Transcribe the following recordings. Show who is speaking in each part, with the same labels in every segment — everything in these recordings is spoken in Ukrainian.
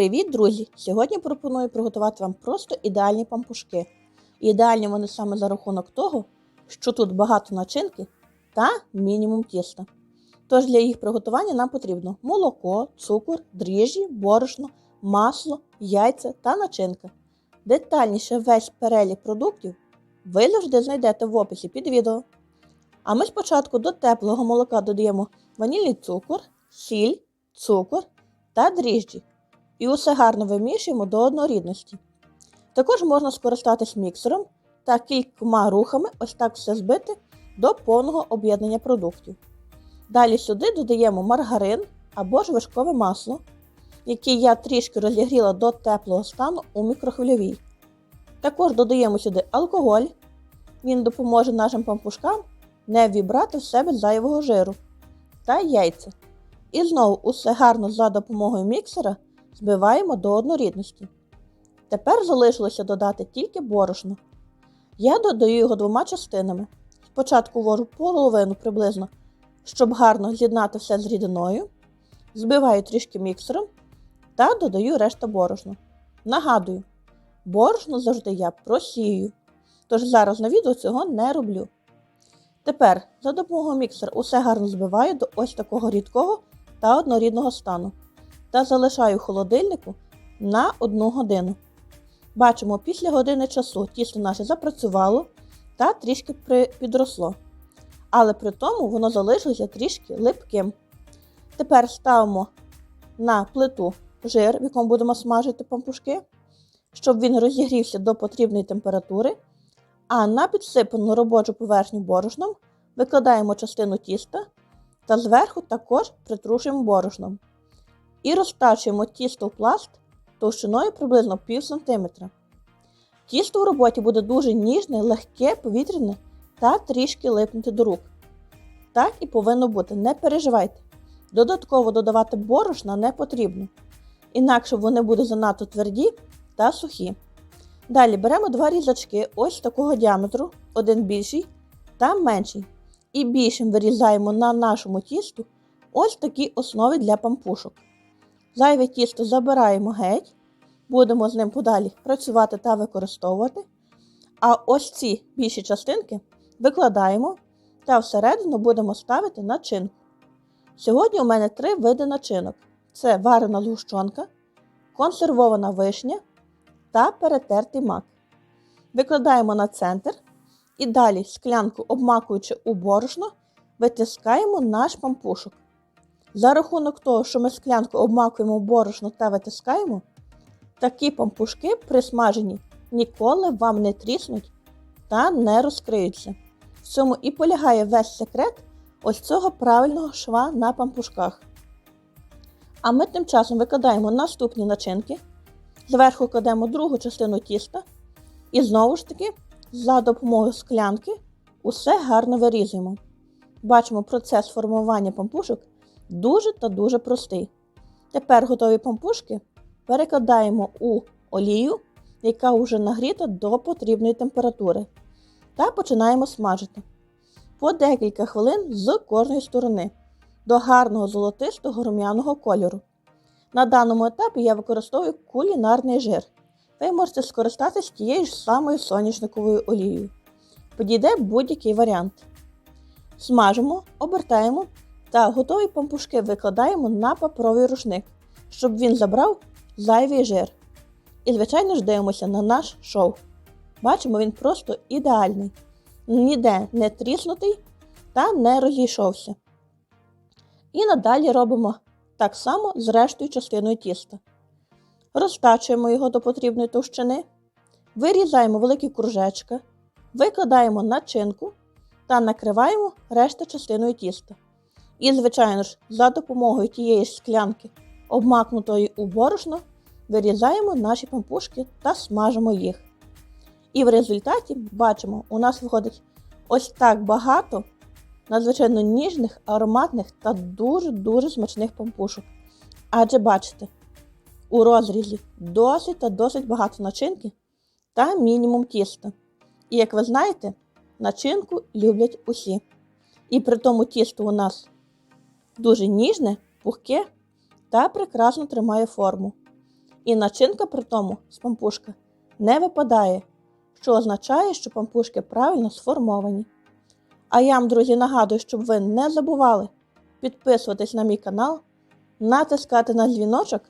Speaker 1: Привіт, друзі! Сьогодні пропоную приготувати вам просто ідеальні пампушки. Ідеальні вони саме за рахунок того, що тут багато начинки та мінімум тіста. Тож для їх приготування нам потрібно молоко, цукор, дріжджі, борошно, масло, яйця та начинка. Детальніше весь перелік продуктів ви завжди знайдете в описі під відео. А ми спочатку до теплого молока додаємо ванільний цукор, сіль, цукор та дріжджі. І усе гарно вимішуємо до однорідності. Також можна скористатись міксером та кількома рухами ось так все збити до повного об'єднання продуктів. Далі сюди додаємо маргарин або ж вершкове масло, яке я трішки розігріла до теплого стану у мікрохвильовій. Також додаємо сюди алкоголь. Він допоможе нашим пампушкам не вібрати в себе зайвого жиру та яйця. І знову усе гарно за допомогою міксера збиваємо до однорідності. Тепер залишилося додати тільки борошно. Я додаю його двома частинами. Спочатку ввожу половину приблизно, щоб гарно з'єднати все з рідиною. Збиваю трішки міксером та додаю решту борошна. Нагадую, борошно завжди я просію, тож зараз на відео цього не роблю. Тепер за допомогою міксера усе гарно збиваю до ось такого рідкого та однорідного стану та залишаю в холодильнику на 1 годину. Бачимо, після години часу тісто наше запрацювало та трішки підросло. Але при тому воно залишилося трішки липким. Тепер ставимо на плиту жир, в якому будемо смажити пампушки, щоб він розігрівся до потрібної температури. А на підсипану робочу поверхню борошном викладаємо частину тіста та зверху також притрушуємо борошном. І розтачуємо тісто в пласт товщиною приблизно пів сантиметра. Тісто в роботі буде дуже ніжне, легке, повітряне та трішки липнути до рук. Так і повинно бути, не переживайте. Додатково додавати борошна не потрібно, інакше вони будуть занадто тверді та сухі. Далі беремо два різачки ось такого діаметру, один більший та менший. І більшим вирізаємо на нашому тісту ось такі основи для пампушок. Зайве тісто забираємо геть, будемо з ним подалі працювати та використовувати. А ось ці більші частинки викладаємо та всередину будемо ставити начинку. Сьогодні у мене три види начинок: це варена згущенка, консервована вишня та перетертий мак. Викладаємо на центр і далі склянку, обмакуючи у борошно, витискаємо наш пампушок. За рахунок того, що ми склянку обмакуємо борошно та витискаємо, такі пампушки при смаженні ніколи вам не тріснуть та не розкриються. В цьому і полягає весь секрет ось цього правильного шва на пампушках. А ми тим часом викладаємо наступні начинки, зверху кладемо другу частину тіста і знову ж таки за допомогою склянки усе гарно вирізуємо. Бачимо процес формування пампушок дуже та дуже простий. Тепер готові пампушки перекладаємо у олію, яка вже нагріта до потрібної температури, та починаємо смажити по декілька хвилин з кожної сторони до гарного золотистого рум'яного кольору. На даному етапі я використовую кулінарний жир. Ви можете скористатися тією ж самою соняшниковою олією. Підійде будь-який варіант. Смажимо, обертаємо та готові пампушки викладаємо на паперовий рушник, щоб він забрав зайвий жир. І, звичайно ж, дивимося на наш шов. Бачимо, він просто ідеальний. Ніде не тріснутий та не розійшовся. І надалі робимо так само з рештою частиною тіста. Розтачуємо його до потрібної товщини, вирізаємо великі кружечка, викладаємо начинку та накриваємо решту частиною тіста. І, звичайно ж, за допомогою тієї склянки, обмакнутої у борошно, вирізаємо наші пампушки та смажимо їх. І в результаті бачимо, у нас виходить ось так багато надзвичайно ніжних, ароматних та дуже-дуже смачних пампушок. Адже бачите, у розрізі досить та досить багато начинки та мінімум тіста. І як ви знаєте, начинку люблять усі. І при тому тісто у нас дуже ніжне, пухке та прекрасно тримає форму. І начинка при тому з пампушка не випадає, що означає, що пампушки правильно сформовані. А я вам, друзі, нагадую, щоб ви не забували підписуватись на мій канал, натискати на дзвіночок,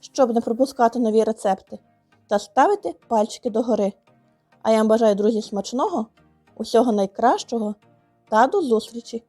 Speaker 1: щоб не пропускати нові рецепти, та ставити пальчики догори. А я вам бажаю, друзі, смачного, усього найкращого та до зустрічі!